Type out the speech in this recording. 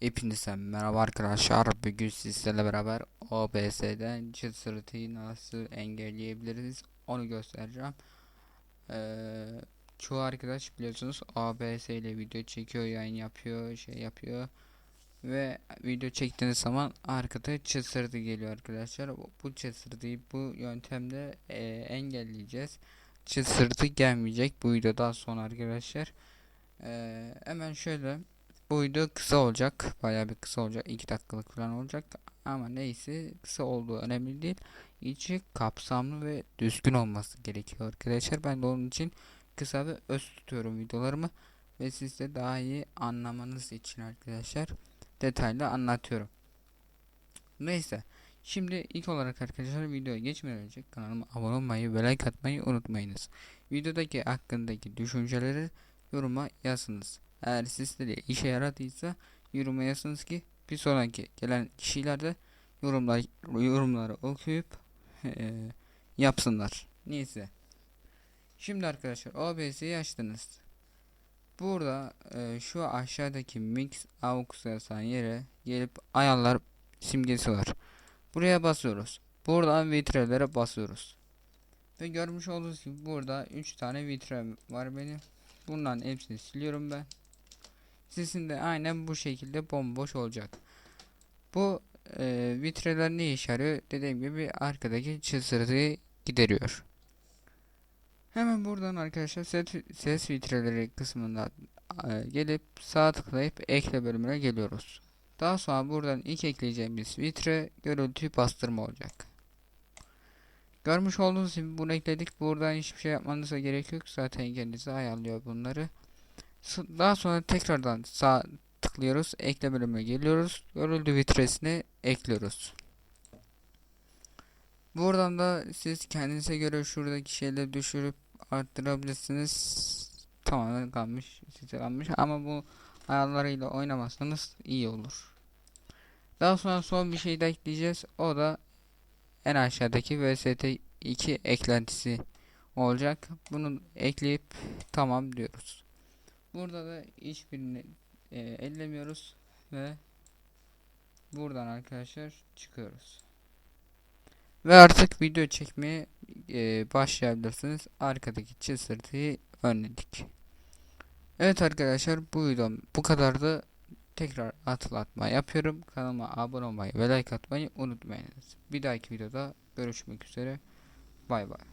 Hepinize merhaba arkadaşlar. Bugün sizlerle beraber OBS'den çıt sırtıyı nasıl engelleyebiliriz onu göstereceğim. Ee, çoğu arkadaş biliyorsunuz OBS ile video çekiyor, yayın yapıyor, şey yapıyor. Ve video çektiğiniz zaman arkada çıt sırtı geliyor arkadaşlar. Bu, bu çıt sırtıyı bu yöntemle e, engelleyeceğiz. Çıt sırtı gelmeyecek bu videodan sonra arkadaşlar. Ee, hemen şöyle bu video kısa olacak. Bayağı bir kısa olacak. 2 dakikalık falan olacak. Ama neyse kısa olduğu önemli değil. İçi kapsamlı ve düzgün olması gerekiyor arkadaşlar. Ben de onun için kısa ve öz tutuyorum videolarımı. Ve siz de daha iyi anlamanız için arkadaşlar detaylı anlatıyorum. Neyse. Şimdi ilk olarak arkadaşlar videoya geçmeden önce kanalıma abone olmayı ve like atmayı unutmayınız. Videodaki hakkındaki düşünceleri yoruma yazınız. Eğer sizde işe yaradıysa yoruma yazınız ki bir sonraki gelen kişiler de yorumlar, yorumları okuyup e, yapsınlar. Neyse. Şimdi arkadaşlar OBS'yi açtınız. Burada e, şu aşağıdaki mix aux yazan yere gelip ayarlar simgesi var. Buraya basıyoruz. Buradan vitrelere basıyoruz. Ve görmüş olduğunuz gibi burada 3 tane vitre var benim. Bunların hepsini siliyorum ben. Sizin de aynen bu şekilde bomboş olacak. Bu e, vitreler ne işe yarıyor? Dediğim gibi arkadaki çısırtıyı gideriyor. Hemen buradan arkadaşlar ses, ses vitreleri kısmında e, gelip sağ tıklayıp ekle bölümüne geliyoruz. Daha sonra buradan ilk ekleyeceğimiz vitre görüntüyü bastırma olacak. Görmüş olduğunuz gibi bunu ekledik. Buradan hiçbir şey yapmanıza gerek yok. Zaten kendisi ayarlıyor bunları. Daha sonra tekrardan sağ tıklıyoruz. Ekle bölümüne geliyoruz. Görüldü vitresini ekliyoruz. Buradan da siz kendinize göre şuradaki şeyleri düşürüp arttırabilirsiniz. Tamamen kalmış. Size kalmış. Ama bu ayarlarıyla oynamazsanız iyi olur. Daha sonra son bir şey de ekleyeceğiz. O da en aşağıdaki VST 2 eklentisi olacak. Bunu ekleyip tamam diyoruz. Burada da hiçbirini e, ellemiyoruz ve buradan arkadaşlar çıkıyoruz. Ve artık video çekmeye e, başlayabilirsiniz. Arkadaki çizdirtiyi önledik. Evet arkadaşlar bu videom bu kadardı. Tekrar hatırlatma yapıyorum. Kanalıma abone olmayı ve like atmayı unutmayınız. Bir dahaki videoda görüşmek üzere. Bay bay.